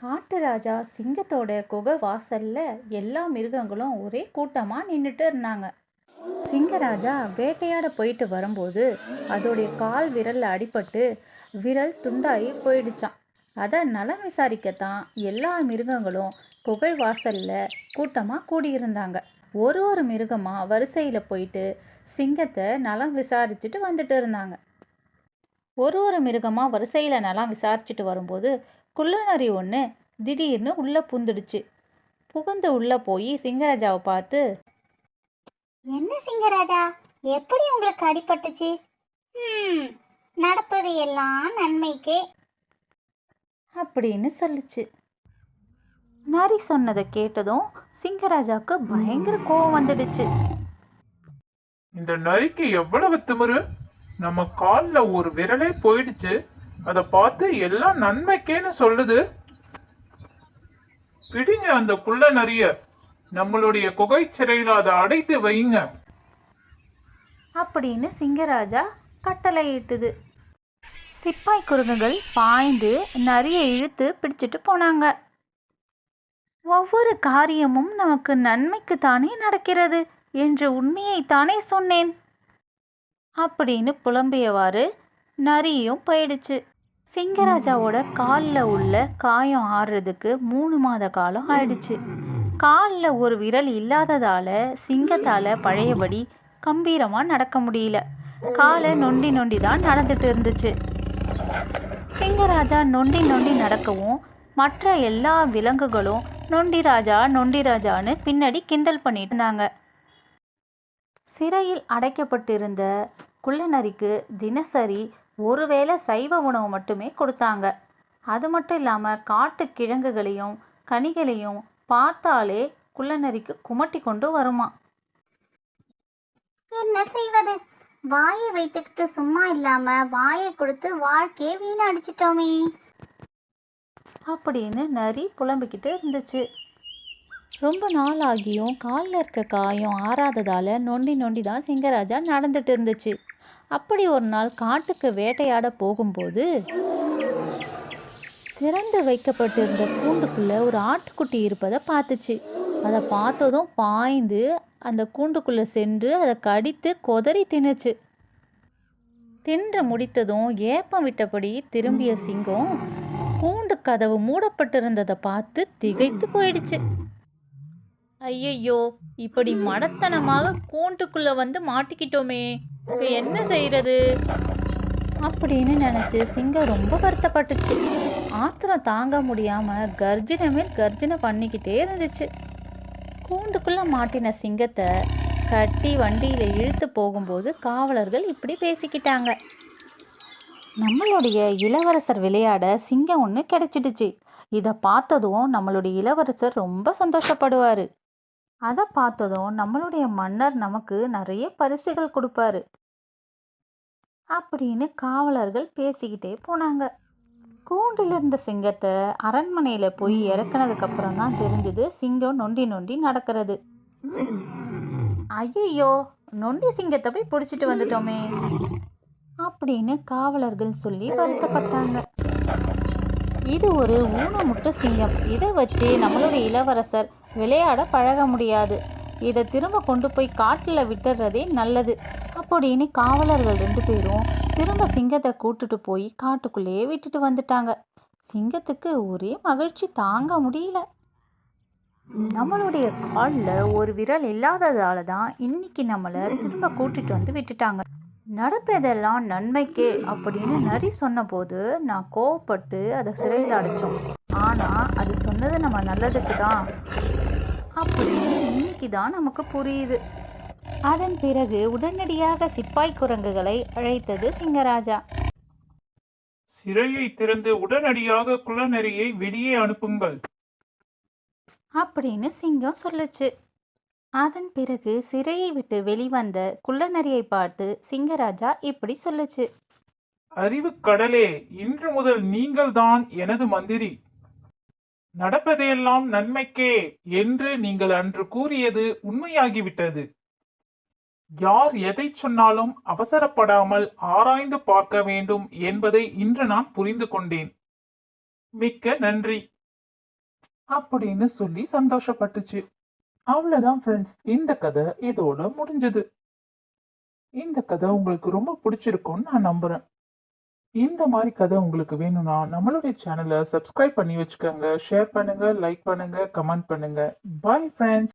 காட்டு ராஜா சிங்கத்தோட குகை வாசல்ல எல்லா மிருகங்களும் ஒரே கூட்டமாக நின்றுட்டு இருந்தாங்க. சிங்கராஜா வேட்டையாட போயிட்டு வரும்போது அதோடைய கால் விரல்ல அடிபட்டு விரல் துண்டாகி போயிடுச்சான் அதை நலம் விசாரிக்கத்தான் எல்லா மிருகங்களும் குகை வாசல்ல கூட்டமாக கூடியிருந்தாங்க. ஒரு ஒரு மிருகமாக வரிசையில் போயிட்டு சிங்கத்தை நலம் விசாரிச்சுட்டு வந்துட்டு இருந்தாங்க. ஒரு ஒரு மிருகமாக வரிசையில் நலம் விசாரிச்சுட்டு வரும்போது குள்ளநரி ஒன்று திடீர்னு உள்ளே புந்துடுச்சு. புகுந்து உள்ளே போய் சிங்கராஜாவை பார்த்து என்ன சிங்கராஜா? எப்படி உங்களுக்கு அடிபட்டுச்சு? ம் நடப்பது எல்லாம் நன்மைக்கே. அப்படின்னு சொல்லுச்சு. நரி சொன்னதை கேட்டதும் சிங்கராஜாவுக்கு பயங்கர கோவம் வந்துடுச்சு. இந்த நரிக்கு எவ்வளவு திமிரு? நம்ம கால்ல ஒரு விரலே போயிடுச்சு. அதை பார்த்து எல்லாம் நன்மைக்கேன்னு சொல்லுது. பிடிங்க அந்த புள்ள நரிய நம்மளுடைய குகை சிறையில் அதை அடைத்து வைங்க. அப்படின்னு சிங்கராஜா கட்டளையிட்டுது. சிப்பாய் குரங்குகள் பாய்ந்து நிறைய இழுத்து பிடிச்சிட்டு போனாங்க. ஒவ்வொரு காரியமும் நமக்கு நன்மைக்கு தானே நடக்கிறது என்ற உண்மையை தானே சொன்னேன். அப்படின்னு புலம்பியவாறு நரியும் போயிடுச்சு. சிங்கராஜாவோட காலில் உள்ள காயம் ஆடுறதுக்கு மூணு மாத காலம் ஆயிடுச்சு. காலில் ஒரு விரல் இல்லாததால சிங்கத்தால் பழையபடி கம்பீரமாக நடக்க முடியல. காலை நொண்டி நொண்டி தான் நடந்துட்டு இருந்துச்சு. சிங்கராஜா நொண்டி நொண்டி நடக்கவும் மற்ற எல்லா விலங்குகளும் நொண்டி ராஜா நொண்டி ராஜான்னு பின்னாடி கிண்டல் பண்ணிட்டு இருந்தாங்க. சிறையில் அடைக்கப்பட்டிருந்த குள்ளநரிக்கு தினசரி ஒருவேளை சைவ உணவு மட்டுமே கொடுத்தாங்க. அது மட்டும் இல்லாமல் காட்டு கிழங்குகளையும் கனிகளையும் பார்த்தாலே குள்ளநரிக்கு குமட்டி கொண்டு வருமா? என்ன செய்வது? வாயை வைத்துக்கிட்டு சும்மா இல்லாம வாயை கொடுத்து வாழ்க்கையை வீணடிச்சிட்டோமே. அப்படின்னு நரி புலம்பிக்கிட்டு இருந்துச்சு. ரொம்ப நாள் ஆகியும் காலில் இருக்க காயம் ஆறாததால் நொண்டி நொண்டி தான் சிங்கராஜா நடந்துட்டு இருந்துச்சு. அப்படி ஒரு நாள் காட்டுக்கு வேட்டையாட போகும்போது திறந்து வைக்கப்பட்டிருந்த கூண்டுக்குள்ளே ஒரு ஆட்டுக்குட்டி இருப்பதை பார்த்துச்சு. அதை பார்த்ததும் பாய்ந்து அந்த கூண்டுக்குள்ளே சென்று அதை கடித்து கொதறி தின்னுச்சு. தின்று முடித்ததும் ஏப்பம் விட்டபடி திரும்பிய சிங்கம் கூண்டு கதவு மூடப்பட்டிருந்ததை பார்த்து திகைத்து போயிடுச்சு. ஐயையோ இப்படி மடத்தனமாக கூண்டுக்குள்ள வந்து மாட்டிக்கிட்டோமே இப்போ என்ன செய்யறது அப்படின்னு நினச்சி சிங்கம் ரொம்ப வருத்தப்பட்டுச்சு. ஆத்திரம் தாங்க முடியாமல் கர்ஜனை மேல் கர்ஜனை பண்ணிக்கிட்டே இருந்துச்சு. கூண்டுக்குள்ளே மாட்டின சிங்கத்தை கட்டி வண்டியில் இழுத்து போகும்போது காவலர்கள் இப்படி பேசிக்கிட்டாங்க. நம்மளுடைய இளவரசர் விளையாட சிங்கம் ஒன்று கிடைச்சிடுச்சு. இதை பார்த்ததும் நம்மளுடைய இளவரசர் ரொம்ப சந்தோஷப்படுவார். அதை பார்த்ததும் நம்மளுடைய மன்னர் நமக்கு நிறைய பரிசுகள் கொடுப்பாரு. அப்படின்னு காவலர்கள் பேசிக்கிட்டே போனாங்க. கூண்டில் இருந்த சிங்கத்தை அரண்மனையில் போய் இறக்குனதுக்கப்புறம் தான் தெரிஞ்சது சிங்கம் நொண்டி நொண்டி நடக்கிறது. ஐயோ நொண்டி சிங்கத்தை போய் பிடிச்சிட்டு வந்துட்டோமே. அப்படின்னு காவலர்கள் சொல்லி வருத்தப்பட்டாங்க. இது ஒரு ஊனமுட்ட சிங்கம். இதை வச்சு நம்மளுடைய இளவரசர் விளையாட பழக முடியாது. இதை திரும்ப கொண்டு போய் காட்டில் விட்டுறதே நல்லது. அப்படின்னு காவலர்கள் ரெண்டு பேரும் திரும்ப சிங்கத்தை கூட்டுட்டு போய் காட்டுக்குள்ளேயே விட்டுட்டு வந்துட்டாங்க. சிங்கத்துக்கு ஒரே மகிழ்ச்சி தாங்க முடியல. நம்மளுடைய காலில் ஒரு விரல் இல்லாததால தான் இன்னைக்கு நம்மளை திரும்ப கூட்டிட்டு வந்து விட்டுட்டாங்க. நடப்பதெல்லாம் நன்மைக்கே அப்படின்னு நரி சொன்னபோது நான் கோவப்பட்டு அதை சிறையில் அடைச்சோம். ஆனால் அது சொன்னது நம்ம நல்லதுக்கு தான். அப்படின்னு இன்னைக்கு தான் நமக்கு புரியுது. அதன் பிறகு உடனடியாக சிப்பாய் குரங்குகளை அழைத்தது சிங்கராஜா. சிறையை திறந்து உடனடியாக குள்ளநரியை வெளியே அனுப்புங்கள். அப்படின்னு சிங்கம் சொல்லுச்சு. அதன் பிறகு சிறையை விட்டு வெளிவந்த குள்ளநரியை பார்த்து சிங்கராஜா இப்படி சொல்லுச்சு. அறிவு கடலே இன்று முதல் நீங்கள்தான் எனது மந்திரி. நடப்பதையெல்லாம் நன்மைக்கே என்று நீங்கள் அன்று கூறியது உண்மையாகிவிட்டது. யார் எதை சொன்னாலும் அவசரப்படாமல் ஆராய்ந்து பார்க்க வேண்டும் என்பதை இன்று நான் புரிந்து கொண்டேன். மிக்க நன்றி. அப்படின்னு சொல்லி சந்தோஷப்பட்டுச்சு. அவ்வளவுதான் ஃப்ரெண்ட்ஸ் இந்த கதை இதோட முடிஞ்சது. இந்த கதை உங்களுக்கு ரொம்ப பிடிச்சிருக்கும்னு நான் நம்புறேன். இந்த மாதிரி கதை உங்களுக்கு வேணும்னா நம்மளுடைய சேனலை சப்ஸ்கிரைப் பண்ணி வச்சுக்கோங்க. ஷேர் பண்ணுங்க லைக் பண்ணுங்க கமெண்ட் பண்ணுங்க. Bye friends